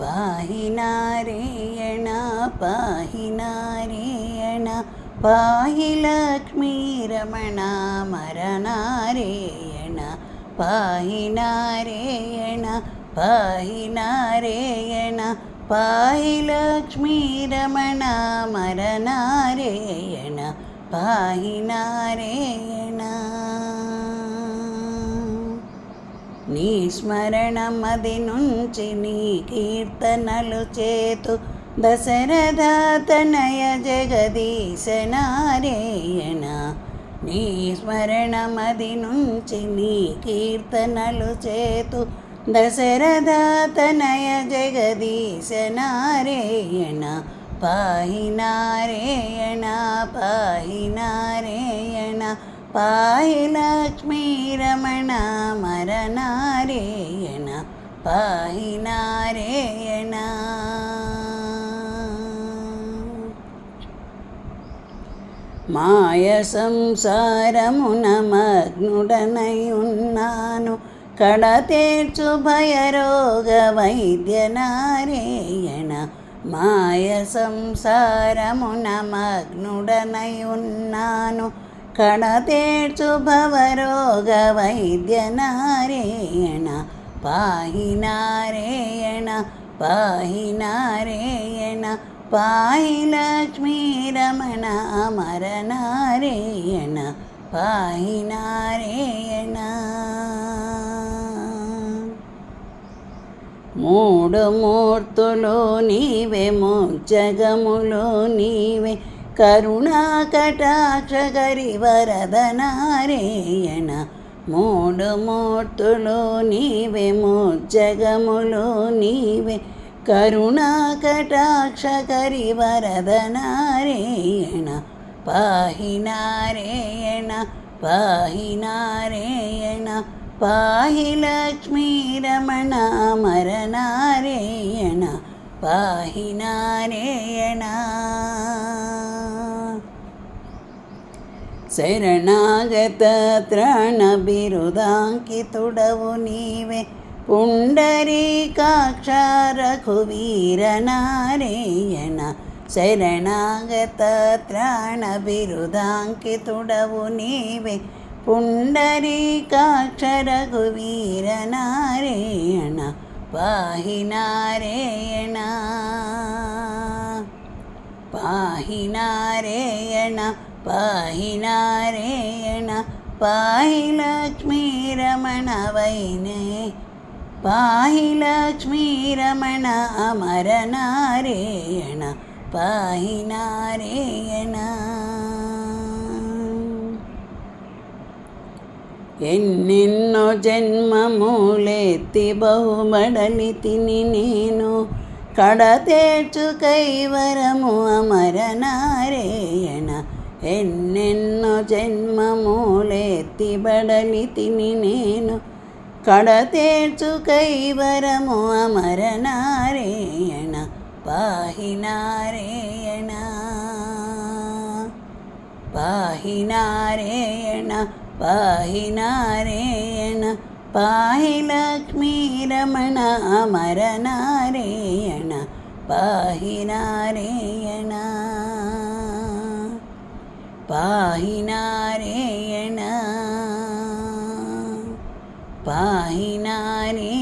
പാഹിനാരേയണ പാഹിനാരേയണ പാഹി ലക്ഷ്മി രമണ മരണാരേയണ പാഹിനാരേയണ പാഹിനാരേയണ പാഹി ലക്ഷ്മി രമണ മരണാരേയണ പാഹിനാരേയണ నీ స్మరణమది నుంచి నీ కీర్తనలు చేతు దశరథాతనయ జగదీశనారేయణ నీ స్మరణమది నుంచి నీ కీర్తనలు చేతు దశరథాతనయ జగదీశనారేయణ పాయినారేయణ పాయినారేయణ പായി ലക്ഷ്മി രമണ മരനാരേയണ പായി നാരേയണ മായ സംസാരമുനമഗ്നുടനയുന്നു കടതേച്ചു ഭയരോഗ വൈദ്യനാരേയണ മായ സംസാരമുനമഗ്നുടനയുന്നു ಕಣತೇಳ್ಸು ಭವರೋಗ ವೈದ್ಯ ನಾರೇಯಣ ಪಾಹಿ ನಾರೇಯಣ ಪಾಹಿ ನಾರೇಯಣ ಪಾಹಿ ಲಕ್ಷ್ಮೀ ರಮಣ ಅಮರ ನಾರೇಯಣ ಪಾಹಿ ನಾರೇಯಣ మూడు మూర్తులు నీవే మోక్షగములు నీవే కరుణాకటాక్షగరి వరదనారేయణ మూడు మూర్తులు నీవే జగములు నీవే కరుణాకటాక్షకరి వరదనారేయణ పాహినారేయణ పాహినారేయణ పాహి లక్ష్మీరమణ మరణారేయణ పాహినారేయణ ಶರಣಾಗತ ತ್ರಣಬಿರುದಾಂಕಿ ತುಡವು ನೀವೆ ಪುಂಡರೀಕಾಕ್ಷ ರಘುವೀರನಾರೇಯಣ ಶರಣಾಗತ ತ್ರಾಣಬಿರುದಾಂಕಿ ತುಡವು ನೀವೆ ಪುಂಡರೀಕಾಕ್ಷ ರಘುವೀರನಾರೇಯಣ ಪಾಹಿ ನಾರೇಯಣ ಪಾಹಿ ನಾರೇಯಣ പായിനാരേണ പായി ലക്ഷ്മി രമണ വൈനേ പാഹി ലക്ഷ്മി രമണ അമരനാരേണ പാഹി നാരേണ ఎన్నెన్నో జన్మములెత్తి బహుబడలితి నేను కడతేర్చు కైవరము అమరనారేయణ എന്നെന്നു ജന്മമൂലെത്തിപടലിതി നേനു തേച്ചു കൈവരമോ അമരനാരേയണ പാഹിനാരേയണ പാഹിനാരേയണ പാഹിനാരേയണ പാഹി ലക്ഷ്മീരമണ അമരനാരേയണ പാഹിനാരേയണ പാഹി നാരേയണ പാഹി നാരേ